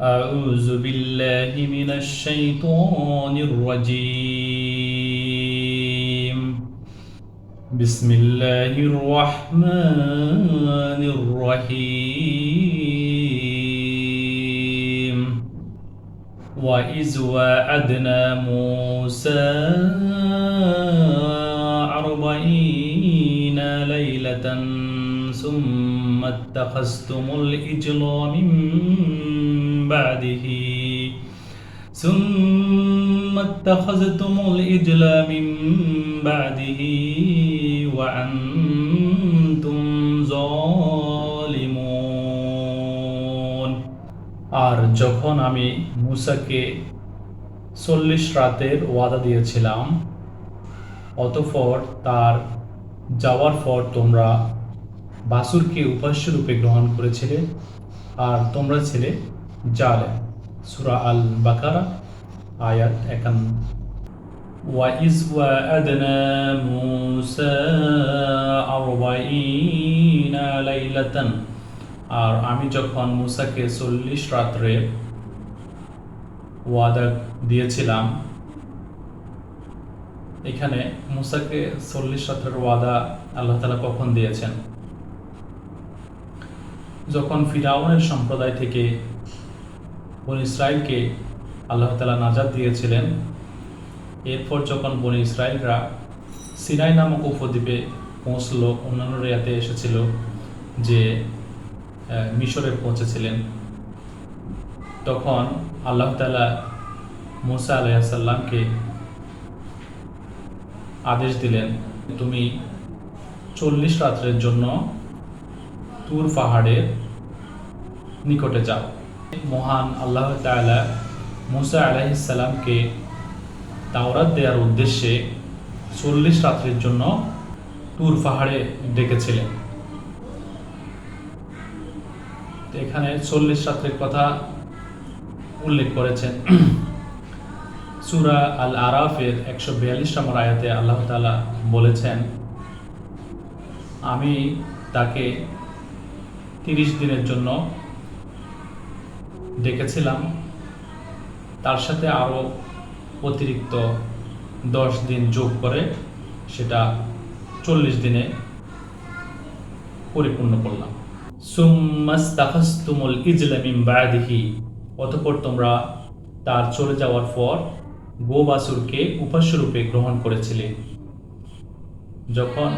أعوذ بالله من الشيطان الرجيم. بسم الله الرحمن الرحيم. وإذ وعدنا موسى أربعين ليلة ثم اتخذتم الإجل من بعده ثم اتخذتم الإجل من بعده وأنتم ظالمون আর যখন আমি মুসাকে চল্লিশ রাতের ওয়াদা দিয়েছিলাম অতঃপর তার যাওয়ার পর তোমরা বাসুরকে উপাস্য রূপে গ্রহণ করেছিলে আর তোমরা ছিলে জালে সুরা আল বাকারা আয়াত একান্ন وإذ وعدنا موسى أربعين ليلة আর আমি যখন মুসাকে চল্লিশ রাত্রে ওয়াদা দিয়েছিলাম এখানে মুসাকে চল্লিশ রাত্রের ওয়াদা আল্লাহ তালা কখন দিয়েছেন যখন ফিরাউনের সম্প্রদায় থেকে বন ইসরায়েলকে আল্লাহ তালা নাজাদ দিয়েছিলেন। এরপর যখন বন ইসরায়েলরা সিনাই নামক উপদ্বীপে পৌঁছল, অন্যান্য রেয়াতে এসেছিল যে মিশরে পৌঁছেছিলেন। তখন আল্লাহ তালা মুসা আলাইসাল্লামকে আদেশ দিলেন, তুমি চল্লিশ রাত্রের জন্য তুর পাহাড়ের নিকটে যাও। মহান আল্লাহ তাআলা মুসা আলাইসাল্লামকে তাওরাত দেওয়ার উদ্দেশ্যে চল্লিশ রাত্রির জন্য তুর পাহাড়ে ডেকেছিলেন। এখানে চল্লিশ রাত্রির কথা উল্লেখ করেছেন। সুরা আল আরাফের একশো বিয়াল্লিশ নম্বর আয়াতে আল্লাহ তাআলা বলেছেন, আমি তাকে তিরিশ দিনের জন্য ডেকেছিলাম। তার সাথে আরও অতিরিক্ত দশ দিন যোগ করে সেটা চল্লিশ দিনে পরিপূর্ণ করলাম। সুম্মাস্তাখাস্তুমুল ইজলা মিন বাদিহি, অতঃপর তোমরা তার চলে যাওয়ার পর গোবাসুরকে উপাস্যরূপে গ্রহণ করেছিলে। যখন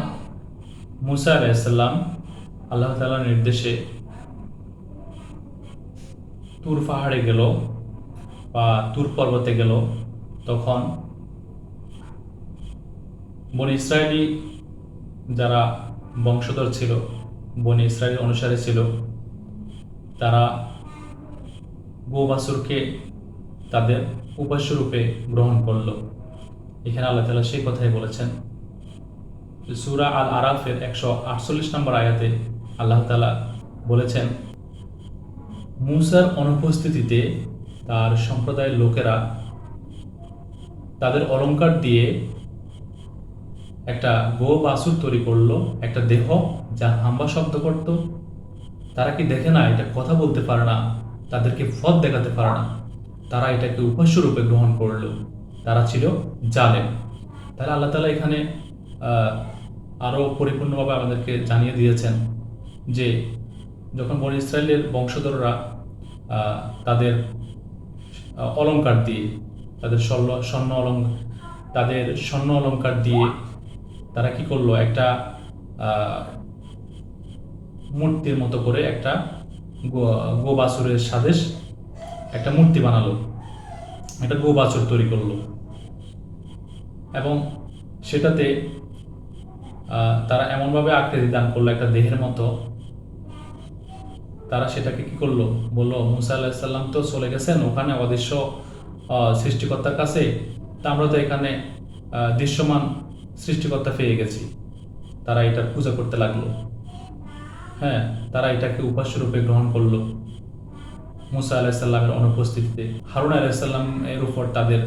মুসা আলাইসাল্লাম আল্লাহ তাআলার নির্দেশে তুর পাহাড়ে গেল বা তুর পর্বতে গেল, তখন বন ইসরায়েলি যারা বংশধর ছিল, বন ইসরায়েল অনুসারে ছিল, তারা গোবাসুরকে তাদের উপাস্যরূপে গ্রহণ করল। এখানে আল্লাহ তালা সেই কথাই বলেছেন সুরা আল আরাফের একশো আটচল্লিশ নম্বর আয়াতে আল্লাহ তালা বলেছেন মুসার অনুপস্থিতিতে তার সম্প্রদায়ের লোকেরা তাদের অলংকার দিয়ে একটা গো বাসুর তৈরি করল, একটা দেহ যা হাম্বা শব্দ করত। তারা কি দেখে না এটা কথা বলতে পারে না? তাদেরকে পথ দেখাতে পারে না। তারা এটাকে উপাস্য রূপে গ্রহণ করল। তারা ছিল জালেম। তাহলে আল্লাহ তালা এখানে আরও পরিপূর্ণভাবে আমাদেরকে জানিয়ে দিয়েছেন যে, যখন বন ইসরায়েলের বংশধররা তাদের আহ, অলংকার দিয়ে তাদের স্বর্ণ স্বর্ণ অলঙ্কার তাদের স্বর্ণ অলংকার দিয়ে তারা কি করল? একটা মূর্তির মতো করে একটা গোবাছুরের সাদেশ একটা মূর্তি বানালো। একটা গোবাছুর তৈরি করল। এবং সেটাতে তারা এমনভাবে আকৃতি দান করল একটা দেহের মতো তারা সেটাকে কি করল? বলল, মুসা আলাহিসাল্লাম তো চলে গেছেন, ওখানে অদৃশ্য সৃষ্টিকর্তার কাছে। তা আমরা তো এখানে দৃশ্যমান সৃষ্টিকর্তা পেয়ে গেছি। তারা এটার পূজা করতে লাগল। হ্যাঁ তারা এটাকে উপাস্য রূপে গ্রহণ করল মুসা আলাহিসাল্লামের অনুপস্থিতিতে। হারুন আলাহিসাল্লাম এর উপর তাদের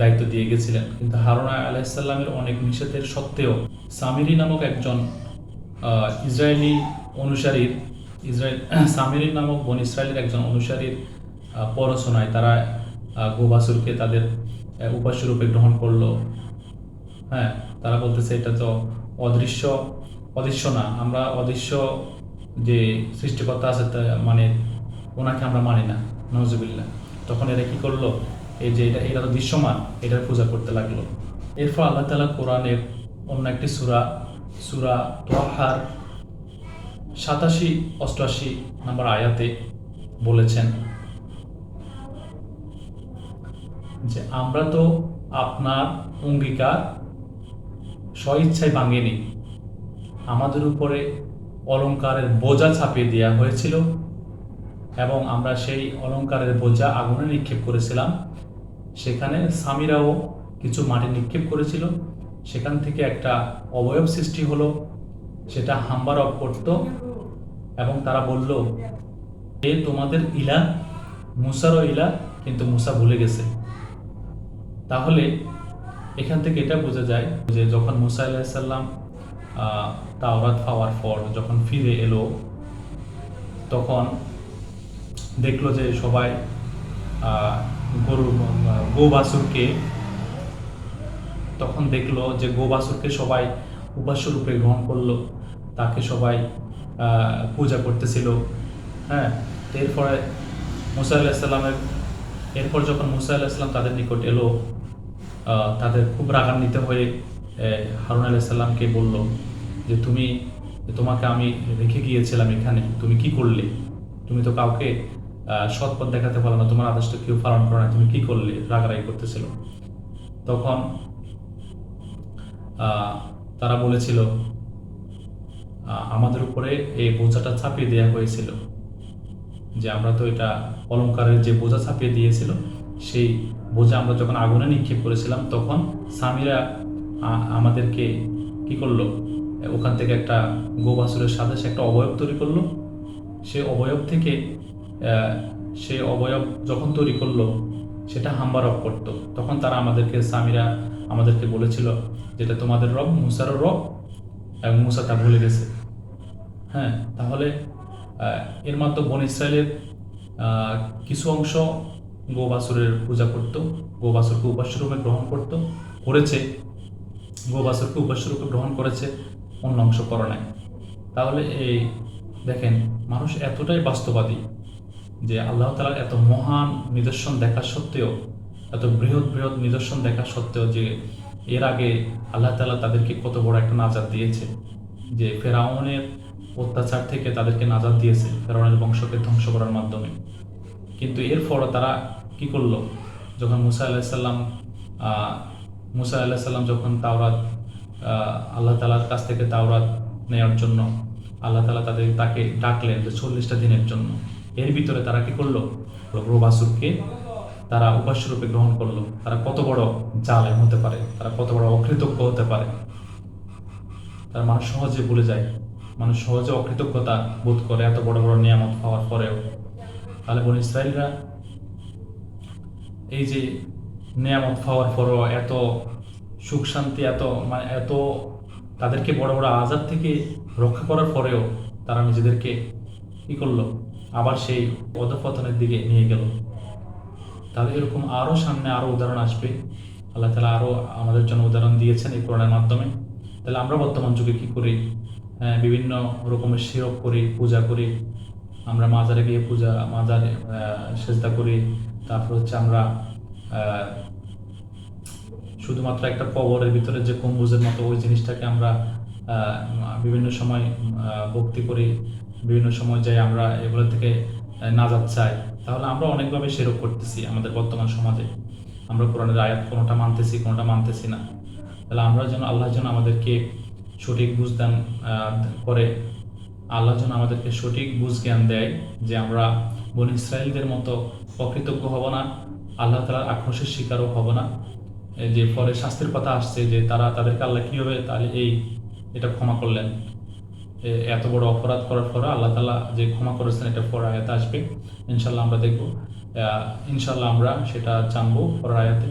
দায়িত্ব দিয়ে গেছিলেন। কিন্তু হারুন আলাহিসাল্লামের অনেক নিষেধের সত্ত্বেও সামিরি নামক একজন ইসরায়েলি অনুসারীর ইসরায়েল সামিরি নামক বন ইসরায়েলের একজন অনুসারীর আহ, পরশোনায় তারা গোবাসুরকে তাদের আহ, উপাস্য রূপে গ্রহণ করল। হ্যাঁ তারা বলতেছে এটা তো অদৃশ্য অদৃশ্য না আমরা অদৃশ্য যে সৃষ্টিকর্তা আছে তা মানে ওনাকে আমরা মানি না নজুবিল্লা তখন এরা কি করল? এই যে এটা এটা তো দৃশ্যমান এটার পূজা করতে লাগল। এরপর আল্লাহ তালা কোরআনের অন্য একটি সুরা সুরা তোহার সাতাশি অষ্টআশি নাম্বার আয়াতে বলেছেন যে, আমরা তো আপনার অঙ্গীকার স্বইচ্ছায় ভাঙিনি। আমাদের উপরে অলংকারের বোঝা ছাপিয়ে দেওয়া হয়েছিল এবং আমরা সেই অলংকারের বোঝা আগুনে নিক্ষেপ করেছিলাম। সেখানে স্বামীরাও কিছু মাটি নিক্ষেপ করেছিল। সেখান থেকে একটা অবয়ব সৃষ্টি হলো। সেটা হাম্বার অফ করত এবং তারা বলল, এ তোমাদের ইলা, মুসারও ইলা, কিন্তু মুসা ভুলে গেছে। তাহলে এখান থেকে এটা বোঝা যায় যে যখন মুসা আলাহিসাল্লাম তাওরাত পাওয়ার পর যখন ফিরে এলো, তখন দেখল যে সবাই গরু গো বাছুরকে তখন দেখল যে গো বাছুরকে সবাই উপাস্য রূপে গ্রহণ করল। তাকে সবাই পূজা করতেছিল। হ্যাঁ এরপরে মুসা আলাহিসাল্লামের এরপর যখন মুসা আলাহিসাল্লাম তাদের নিকট এলো তাদের খুব রাগান্বিত হয়ে হারুন আলাইসাল্লামকে বলল যে, তুমি, তোমাকে আমি রেখে গিয়েছিলাম এখানে। তুমি কি করলে? তুমি তো কাউকে সৎ পথ দেখাতে পারো না। তোমার আদেশ তো কেউ পালন করো না। তুমি কি করলে? রাগারাগি করতেছিল। তখন তারা বলেছিল আমাদের উপরে এই বোঝাটা ছাপিয়ে দেওয়া হয়েছিল যে আমরা তো এটা অলংকারের যে বোঝা ছাপিয়ে দিয়েছিল, সেই বোঝা আমরা যখন আগুনে নিক্ষেপ করেছিলাম, তখন স্বামীরা আমাদেরকে কি করল? ওখান থেকে একটা গোবাসুরের সাথে সে একটা অবয়ব তৈরি করল। সে অবয়ব থেকে সে অবয়ব যখন তৈরি করল সেটা হাম্বার অফ করতো। তখন তারা আমাদেরকে স্বামীরা আমাদেরকে বলেছিল যেটা তোমাদের রব, মুসারও রব এবং মুসা তা ভুলে গেছে। হ্যাঁ তাহলে এর মাধ্যমে বন ইসরায়েলের কিছু অংশ গোবাসুরের পূজা করত, গোবাসুরকে উপাস্য রূপে গ্রহণ করত, করেছে, গোবাসুরকে উপাস্য রূপে গ্রহণ করেছে অন্য অংশ করে নাই। তাহলে এই, দেখেন, মানুষ এতটাই বাস্তবাদী যে আল্লাহ তালার এত মহান নিদর্শন দেখা সত্ত্বেও, এত বৃহৎ বৃহৎ নিদর্শন দেখা সত্ত্বেও যে এর আগে আল্লাহ তালা তাদেরকে কত বড় একটা নাজাদ দিয়েছে। যে ফেরাউনের অত্যাচার থেকে তাদেরকে নাজাদ দিয়েছে, ফেরাউনের বংশকে ধ্বংস করার মাধ্যমে। কিন্তু এরপর তারা কি করল? যখন মুসা আলাহিসাল্লাম মুসা আলাহিসাল্লাম যখন তাওরাত আল্লাহ তালার কাছ থেকে তাওরাত নেওয়ার জন্য, আল্লাহ তালা তাদের তাকে ডাকলেন যে চল্লিশটা দিনের জন্য। এর ভিতরে তারা কি করল? রবাসুরকে তারা উপাস্য রূপে গ্রহণ করল। তারা কত বড় জালেম হতে পারে? তারা কত বড় অকৃতজ্ঞ হতে পারে? তারা মানুষ সহজে ভুলে যায়। মানুষ সহজে অকৃতজ্ঞতা বোধ করে এত বড় বড় নিয়ামত পাওয়ার পরেও। তাহলে বন ইসরায়েলরা এই যে নিয়ামত পাওয়ার পরও এত সুখ শান্তি, এত মানে এত তাদেরকে বড় বড় আজাদ থেকে রক্ষা করার পরেও তারা নিজেদেরকে কি করল? আবার সেই অধপতনের দিকে নিয়ে গেল। তাহলে এরকম আরও সামনে আরও উদাহরণ আসবে। আল্লাহ তালা আরও আমাদের জন্য উদাহরণ দিয়েছেন এই কোরআনের মাধ্যমে। তাহলে আমরা বর্তমান যুগে কী করি? হ্যাঁ, বিভিন্ন রকমের শিরক করি পূজা করি। আমরা মাজারে গিয়ে পূজা মাজারে সেজদা করি। তারপর হচ্ছে আমরা শুধুমাত্র একটা কবরের ভিতরে যে কম্বুজের মতো ওই জিনিসটাকে আমরা বিভিন্ন সময় ভক্তি করি। বিভিন্ন সময় যাই আমরা এগুলো থেকে নাজাত চাই তাহলে আমরা অনেকভাবে সেরক করতেছি আমাদের বর্তমান সমাজে। আমরা কোরআনের আয়াত কোনোটা মানতেছি কোনোটা মানতেছি না। তাহলে আমরা যেন আল্লাহ যেন আমাদেরকে সঠিক বুঝদান আহ, করে। আল্লাহ যেন আমাদেরকে সঠিক বুঝ জ্ঞান দেয় যে আমরা বন ইসরায়েলদের মতো অকৃতজ্ঞ হব না আল্লাহ তালার আক্রোশের শিকারও হব না। যে পরে শাস্তির কথা আসছে যে তারা তাদেরকে আল্লাহ কীভাবে তাহলে এই এটা ক্ষমা করলেন। এত বড় অপরাধ করার পরে আল্লাহ তালা যে ক্ষমা করেছেন, এটা পরে আয়াতে আসবে। ইনশাল্লাহ আমরা দেখব। ইনশাল্লাহ আমরা সেটা জানব পরের আয়াতে।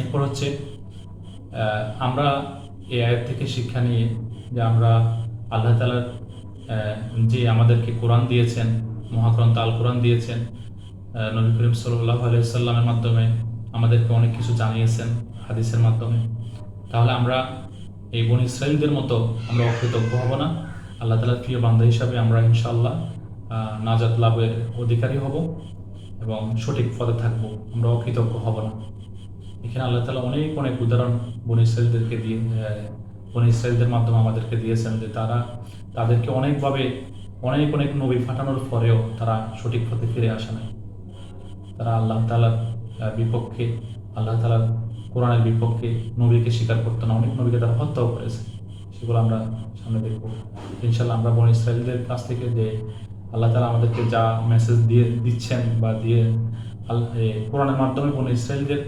এরপর হচ্ছে আমরা এই আয়াত থেকে শিক্ষা নিয়ে যে আমরা আল্লাহ তালার যে আমাদেরকে কোরআন দিয়েছেন, মহাগ্রন্থ আল কোরআন দিয়েছেন নবী করিম সাল্লাহ আলাইসাল্লামের মাধ্যমে আমাদেরকে অনেক কিছু জানিয়েছেন হাদিসের মাধ্যমে। তাহলে আমরা এই বন ইসরায়েলদের মতো আমরা অকৃতজ্ঞ হব না। আল্লাহ তালার প্রিয় বান্ধব হিসাবে আমরা ইনশাল্লাহ নাজাত লাভের অধিকারী হব এবং সঠিক পথে থাকব। আমরা অকৃতজ্ঞ হব না। এখানে আল্লাহ তালা অনেক অনেক উদাহরণ বন ইসরায়েলদেরকে দিয়ে আহ, বন মাধ্যমে আমাদেরকে দিয়েছেন যে তারা তাদেরকে অনেকভাবে অনেক অনেক নবী ফাটানোর পরেও তারা সঠিক পথে ফিরে আসে না তারা আল্লাহ তালার বিপক্ষে আল্লাহ তালার কোরআনের বিপক্ষে নবীকে স্বীকার করতো না। অনেক নবীকে তারা হত্যাও করেছে। সেগুলো আমরা সামনে দেখব। ইনশাল্লাহ আমরা বন ইসরায়েলদের কাছ থেকে যে আল্লাহ তালা আমাদেরকে যা মেসেজ দিয়ে দিচ্ছেন বা দিয়ে কোরআনের মাধ্যমে বন ইসরায়েলদের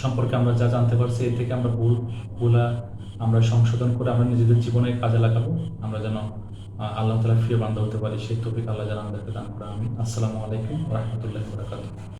সম্পর্কে আমরা যা জানতে পারছি, এর থেকে আমরা ভুল, ভুলা আমরা সংশোধন করে আমরা নিজেদের জীবনে কাজে লাগাবো। আমরা যেন আল্লাহ তালা ফিরে বান্ধব হতে পারি, সেই টপিক আল্লাহ যেন আমাদেরকে দান করে আমি আসসালামু আলাইকুম রহমতুল্লাহ